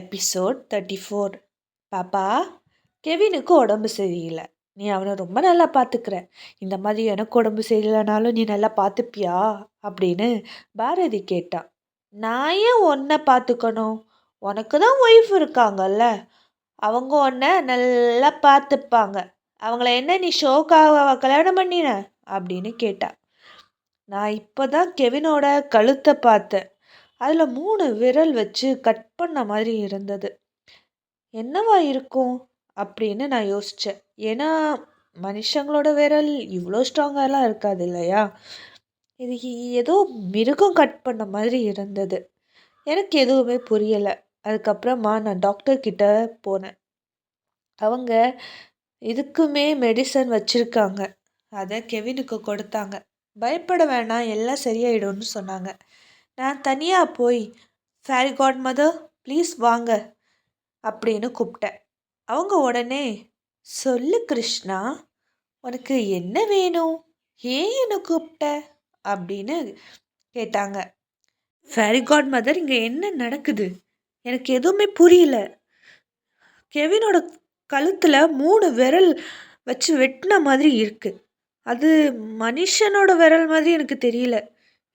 Episode thirty four பாப்பா கெவினுக்கு உடம்பு சரியில்லை. நீ அவனை ரொம்ப நல்லா பார்த்துக்கிற இந்த மாதிரி எனக்கு உடம்பு சரியில்லைனாலும் நீ நல்லா பார்த்துப்பியா அப்படின்னு பாரதி கேட்டான் நான் ஏன் உன்னை பார்த்துக்கணும் உனக்கு தான் ஒய்ஃப் இருக்காங்கல்ல. அவங்க உன்னை நல்லா பார்த்துப்பாங்க அவங்கள என்ன நீ ஷோக்காக கல்யாணம் பண்ணின? அப்படின்னு கேட்டா. நான் இப்போ தான் கெவினோட கழுத்தை பார்த்தேன். அதில் மூணு விரல் வச்சு கட் பண்ண மாதிரி இருந்தது. என்னவா இருக்கும் அப்படின்னு நான் யோசித்தேன் ஏன்னா மனுஷங்களோட விரல் இவ்வளோ ஸ்ட்ராங்காலாம் இருக்காது இல்லையா? இது ஏதோ மிருகம் கட் பண்ண மாதிரி இருந்தது. எனக்கு எதுவுமே புரியலை. அதுக்கப்புறமா நான் டாக்டர்கிட்ட போனேன். அவங்க இதுக்குமே மெடிசன் வச்சுருக்காங்க. அதை கெவினுக்கு கொடுத்தாங்க. பயப்பட வேணாம் எல்லாம் சரியாயிடும்னு சொன்னாங்க. நான் தனியாக போய் ஃபேரி காட் மதர் ப்ளீஸ் வாங்க அப்படின்னு கூப்பிட்டேன். அவங்க உடனே சொல்லு கிருஷ்ணா உனக்கு என்ன வேணும்? ஏன் என்னை கூப்பிட்ட? அப்படின்னு கேட்டாங்க. ஃபேரி காட் மதர் இங்கே என்ன நடக்குது? எனக்கு எதுவுமே புரியல. கெவினோட கழுத்தில் மூணு விரல் வச்சு வெட்டின மாதிரி இருக்குது அது மனுஷனோட விரல் மாதிரி எனக்கு தெரியல.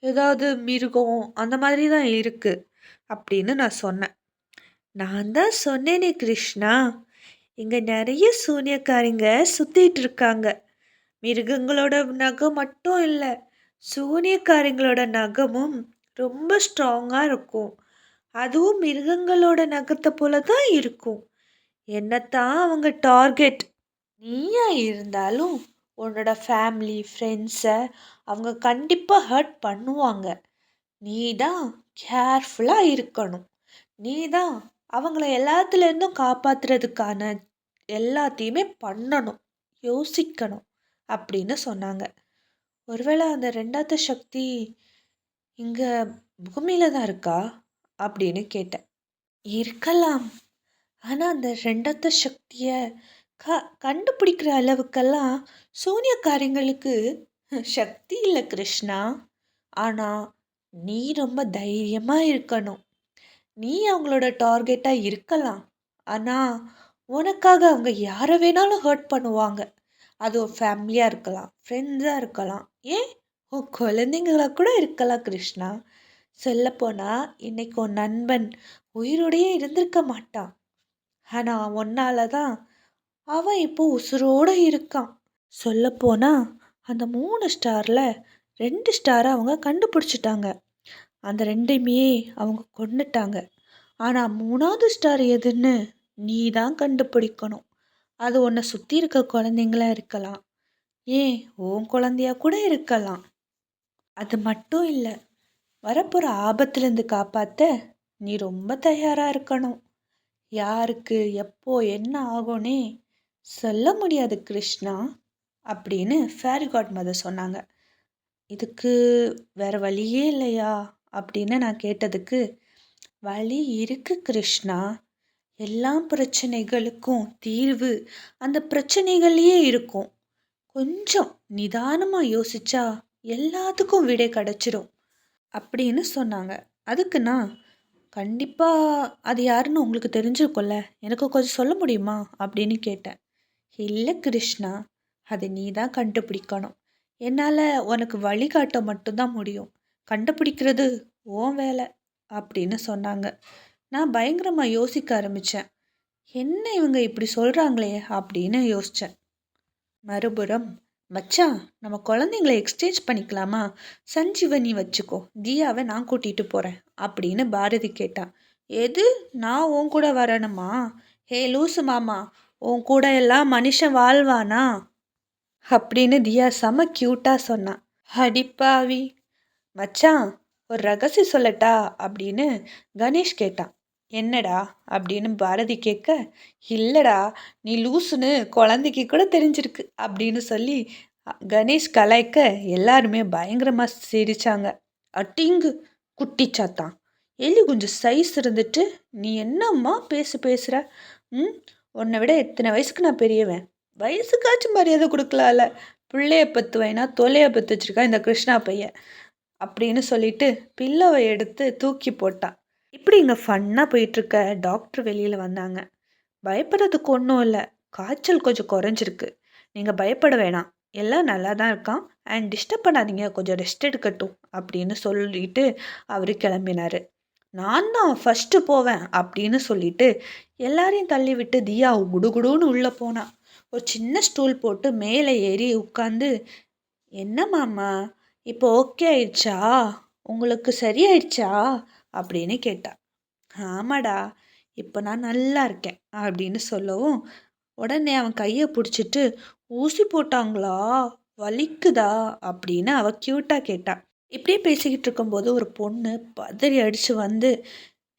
ஏதாவது மிருகம் அந்த மாதிரி தான் இருக்குது அப்படின்னு நான் சொன்னேன். நான் தான் சொன்னேனே கிருஷ்ணா. இங்கே நிறைய சூனியக்காரிங்க சுற்றிட்டு இருக்காங்க. மிருகங்களோட நகம் மட்டும் இல்லை சூனியக்காரிங்களோட நகமும் ரொம்ப ஸ்ட்ராங்காக இருக்கும். அதுவும் மிருகங்களோட நகத்தை போல தான் இருக்கும். என்னத்தான் அவங்க டார்கெட் நீயா இருந்தாலும் உன்னோட ஃபேமிலி ஃப்ரெண்ட்ஸை அவங்க கண்டிப்பாக ஹர்ட் பண்ணுவாங்க. நீ தான் கேர்ஃபுல்லாக இருக்கணும். நீ தான் அவங்கள எல்லாத்துலேருந்தும் காப்பாற்றுறதுக்கான எல்லாத்தையுமே பண்ணணும். யோசிக்கணும் அப்படின்னு சொன்னாங்க. ஒருவேளை அந்த ரெண்டாவது சக்தி இங்கே பூமியில் தான் இருக்கா? அப்படின்னு கேட்டேன். இருக்கலாம். ஆனால் அந்த ரெண்டாவது சக்தியை க கண்டுபிடிக்கிற அளவுக்கெல்லாம் சூனியக்காரங்களுக்கு சக்தி இல்லை கிருஷ்ணா. ஆனால் நீ ரொம்ப தைரியமாக இருக்கணும். நீ அவங்களோட டார்கெட்டாக இருக்கலாம். ஆனால் உனக்காக அவங்க யாரை வேணாலும் ஹர்ட் பண்ணுவாங்க. அது ஒரு ஃபேமிலியாக இருக்கலாம் ஃப்ரெண்ட்ஸாக இருக்கலாம். ஏன்? உன் குழந்தைங்களா கூட இருக்கலாம் கிருஷ்ணா. சொல்லப்போனால் இன்னைக்கு உன் நண்பன் உயிரோடையே இருந்திருக்க மாட்டான். ஆனால் உன்னால தான் அவன் இப்போ உசுரோடு இருக்கான் சொல்லப்போனால் அந்த மூணு ஸ்டாரில் ரெண்டு ஸ்டாரை அவங்க கண்டுபிடிச்சிட்டாங்க. அந்த ரெண்டையுமே அவங்க கொண்டுட்டாங்க ஆனால் மூணாவது ஸ்டார் எதுன்னு நீ தான் கண்டுபிடிக்கணும். அது உன்னை சுற்றி இருக்க குழந்தைங்களா இருக்கலாம். ஏன் உன் குழந்தையா கூட இருக்கலாம். அது மட்டும் இல்லை வரப்போகிற ஆபத்துலேருந்து காப்பாற்ற நீ ரொம்ப தயாராக இருக்கணும். யாருக்கு எப்போ என்ன ஆகும்னே சொல்ல முடியாது கிருஷ்ணா அப்படின்னு ஃபேரி காட் மதர் சொன்னாங்க. இதுக்கு வேற வழியே இல்லையா? அப்படின்னு நான் கேட்டதுக்கு வழி இருக்கு கிருஷ்ணா. எல்லா பிரச்சனைகளுக்கும் தீர்வு அந்த பிரச்சனைகள்லேயே இருக்கும். கொஞ்சம் நிதானமாக யோசிச்சா எல்லாத்துக்கும் விடை கிடச்சிரும் அப்படின்னு சொன்னாங்க. அதுக்கு நான் கண்டிப்பாக அது யாருன்னு உங்களுக்கு தெரிஞ்சிருக்கும்ல? எனக்கு கொஞ்சம் சொல்ல முடியுமா? அப்படின்னு கேட்டேன். இல்லை கிருஷ்ணா அதை நீ தான் கண்டுபிடிக்கணும். என்னால் உனக்கு வழிகாட்ட மட்டும்தான் முடியும். கண்டுபிடிக்கிறது ஓன் வேலை அப்படின்னு சொன்னாங்க. நான் பயங்கரமாக யோசிக்க ஆரம்பித்தேன் என்ன இவங்க இப்படி சொல்கிறாங்களே அப்படின்னு யோசித்தேன் மறுபுறம் மச்சான் நம்ம குழந்தைங்கள எக்ஸ்சேஞ்ச் பண்ணிக்கலாமா? சஞ்சீவனி வச்சுக்கோ. தியாவை நான் கூட்டிகிட்டு போகிறேன் அப்படின்னு பாரதி கேட்டான் எது? நான் உன் கூட வரணுமா? ஹே லூசு மாமா உன் கூட எல்லாம் மனுஷன் வாழ்வானா? அப்படின்னு தியா செம க்யூட்டாக சொன்னான் அடிப்பாவி மச்சான் ஒரு ரகசியம் சொல்லட்டா? அப்படின்னு கணேஷ் கேட்டான். என்னடா? அப்படின்னு பாரதி கேட்க இல்லைடா நீ லூசுன்னு குழந்தைக்கு கூட தெரிஞ்சிருக்கு அப்படின்னு சொல்லி கணேஷ் கலாய்க்க எல்லாருமே பயங்கரமாக சிரிச்சாங்க. அட்டிங்கு குட்டிச்சாத்தான் எலி கொஞ்சம் சைஸ் இருந்துட்டு நீ என்னம்மா பேசு பேசுகிற ம்? உன்னை விட எத்தனை வயசுக்கு நான் பெரியவன். வயசுக்காச்சும் மரியாதை கொடுக்கலாம்ல. பிள்ளைய பத்து வைனா பத்து வச்சுருக்கான் இந்த கிருஷ்ணா பையன் அப்படின்னு சொல்லிட்டு பில்லவை எடுத்து தூக்கி போட்டான். இப்படி இங்கே ஃபன்னாக போயிட்டுருக்க டாக்டர் வெளியில் வந்தாங்க. பயப்படுறதுக்கு ஒன்றும் இல்லை. காய்ச்சல் கொஞ்சம் குறைஞ்சிருக்கு. நீங்கள் பயப்பட வேணாம். எல்லாம் நல்லா தான் இருக்கான் அண்ட் டிஸ்டர்ப் பண்ணாதீங்க. கொஞ்சம் ரெஸ்ட் எடுக்கட்டும் அப்படின்னு சொல்லிட்டு அவர் கிளம்பினார். நான் தான் ஃபஸ்ட்டு போவேன் அப்படின்னு சொல்லிட்டு எல்லாரையும் தள்ளிவிட்டு தியா குடுகுடுன்னு உள்ளே போனான் ஒரு சின்ன ஸ்டூல் போட்டு மேலே ஏறி உட்காந்து என்ன மாமா இப்போ ஓகே ஆயிடுச்சா? உங்களுக்கு சரியாயிடுச்சா? அப்படின்னு கேட்டா. ஆமாடா இப்போ நான் நல்லா இருக்கேன் அப்படின்னு சொல்லவும் உடனே அவன் கையை பிடிச்சிட்டு ஊசி போட்டாங்களா? வலிக்குதா? அப்படின்னு அவ க்யூட்டாக கேட்டான் இப்படியே பேசிக்கிட்டு இருக்கும்போது ஒரு பொண்ணு பதறி அடித்து வந்து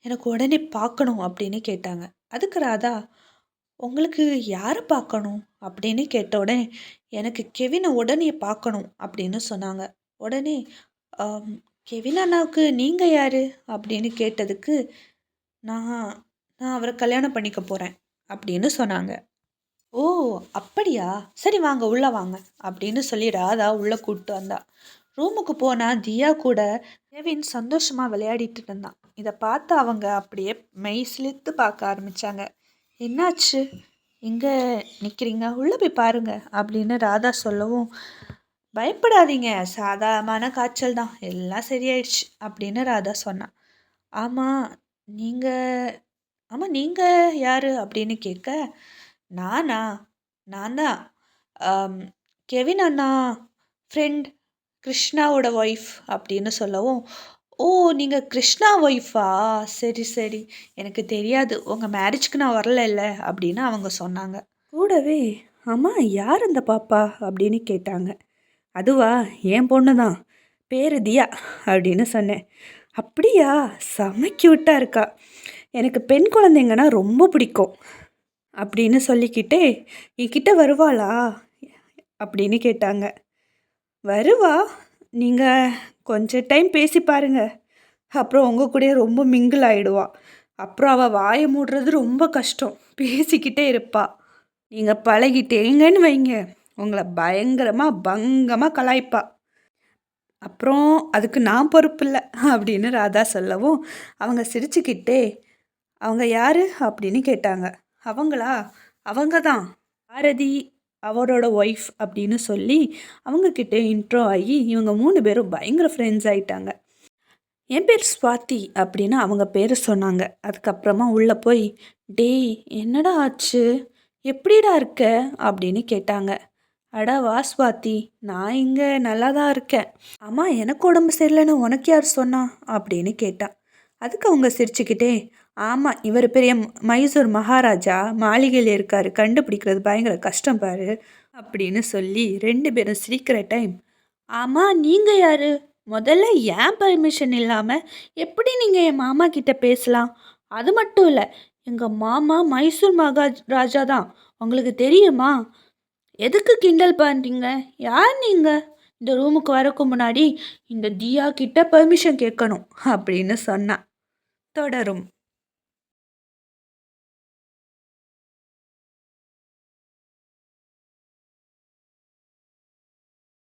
எனக்கு உடனே பார்க்கணும் அப்படின்னு கேட்டாங்க. அதுக்கு ராதா உங்களுக்கு யாரை பார்க்கணும் அப்படின்னு கேட்ட உடனே எனக்கு கெவினை உடனே பார்க்கணும் அப்படின்னு சொன்னாங்க. உடனே கெவின் அண்ணாவுக்கு நீங்கள் யார்? அப்படின்னு கேட்டதுக்கு நான் நான் அவரை கல்யாணம் பண்ணிக்க போகிறேன் அப்படின்னு சொன்னாங்க. ஓ அப்படியா? சரி வாங்க உள்ளே வாங்க அப்படின்னு சொல்லி ராதா உள்ளே கூப்பிட்டு வந்தா. ரூமுக்கு போனால் தியா கூட கெவின் சந்தோஷமாக விளையாடிட்டு இருந்தான். இதை பார்த்து அவங்க அப்படியே மெய் சிலிர்த்து பார்க்க ஆரம்பித்தாங்க என்னாச்சு? இங்கே நிற்கிறீங்க உள்ளே போய் பாருங்கள் அப்படின்னு ராதா சொல்லவும் பயப்படாதீங்க. சாதாரணமான காய்ச்சல் தான். எல்லாம் சரியாயிடுச்சு அப்படின்னு ராதா சொன்னான். ஆமாம் நீங்கள் ஆமாம் நீங்கள் யார்? அப்படின்னு கேட்க நானா? நான் தான் கெவின் அண்ணா ஃப்ரெண்ட் கிருஷ்ணாவோட ஒய்ஃப் அப்படின்னு சொல்லவும் ஓ நீங்கள் கிருஷ்ணா ஒய்ஃபா சரி சரி. எனக்கு தெரியாது. உங்கள் மேரேஜ்க்கு நான் வரல இல்லை. அப்படின்னு அவங்க சொன்னாங்க. கூடவே அம்மா யார் அந்த பாப்பா? அப்படின்னு கேட்டாங்க. அதுவா? என் பொண்ணு தான். பேர் தியா அப்படின்னு சொன்னேன். அப்படியா? செம க்யூட்டாக இருக்கா. எனக்கு பெண் குழந்தைங்கன்னா ரொம்ப பிடிக்கும். அப்படின்னு சொல்லிக்கிட்டே என்கிட்ட வருவாளா? அப்படின்னு கேட்டாங்க. வருவா. நீங்கள் கொஞ்சம் டைம் பேசி பாருங்க. அப்புறம் உங்கள் கூடயே ரொம்ப மிங்கிள் ஆகிடுவா அப்புறம் அவள் வாயை மூடுறது ரொம்ப கஷ்டம். பேசிக்கிட்டே இருப்பா. நீங்கள் பழகிட்டேங்கன்னு வைங்க. உங்களை பயங்கரமாக பங்கமாக கலாய்ப்பா. அப்புறம் அதுக்கு நான் பொறுப்பு இல்லை. அப்படின்னு ராதா சொல்லவும் அவங்க சிரிச்சுக்கிட்டே அவங்க யார்? அப்படின்னு கேட்டாங்க. அவங்களா? அவங்க தான் பாரதி அவரோட ஒய்ஃப் அப்படின்னு சொல்லி அவங்கக்கிட்ட இன்ட்ரோ ஆகி இவங்க மூணு பேரும் பயங்கர ஃப்ரெண்ட்ஸ் ஆகிட்டாங்க என் பேர் ஸ்வாதி அப்படின்னு அவங்க பேர் சொன்னாங்க. அதுக்கப்புறமா உள்ளே போய் டேய் என்னடா ஆச்சு? எப்படிடா இருக்க? அப்படின்னு கேட்டாங்க. அடா வா ஸ்வாதி நான் இங்கே நல்லா தான் இருக்கேன். ஆமாம் எனக்கு உடம்பு சரியில்லைன்னு உனக்கு யார் சொன்னா? அப்படின்னு கேட்டான் அதுக்கு அவங்க சிரிச்சுக்கிட்டே ஆமாம் இவர் பெரிய மைசூர் மகாராஜா. மாளிகையில் இருக்கார். கண்டுபிடிக்கிறது பயங்கர கஷ்டம் பாரு. அப்படின்னு சொல்லி ரெண்டு பேரும் சிரிக்கிற டைம் ஆமாம் நீங்கள் யார்? முதல்ல ஏன் பர்மிஷன் இல்லாமல் எப்படி நீங்கள் என் மாமா கிட்ட பேசலாம்? அது மட்டும் இல்லை எங்கள் மாமா மைசூர் மகாராஜா தான். உங்களுக்கு தெரியுமா? எதுக்கு கிண்டல் பண்ணுறீங்க யார் நீங்கள் இந்த ரூமுக்கு வரக்கு முன்னாடி இந்த தியா கிட்ட பர்மிஷன் கேட்கணும் அப்படின்னு சொன்னான் தொடரும்.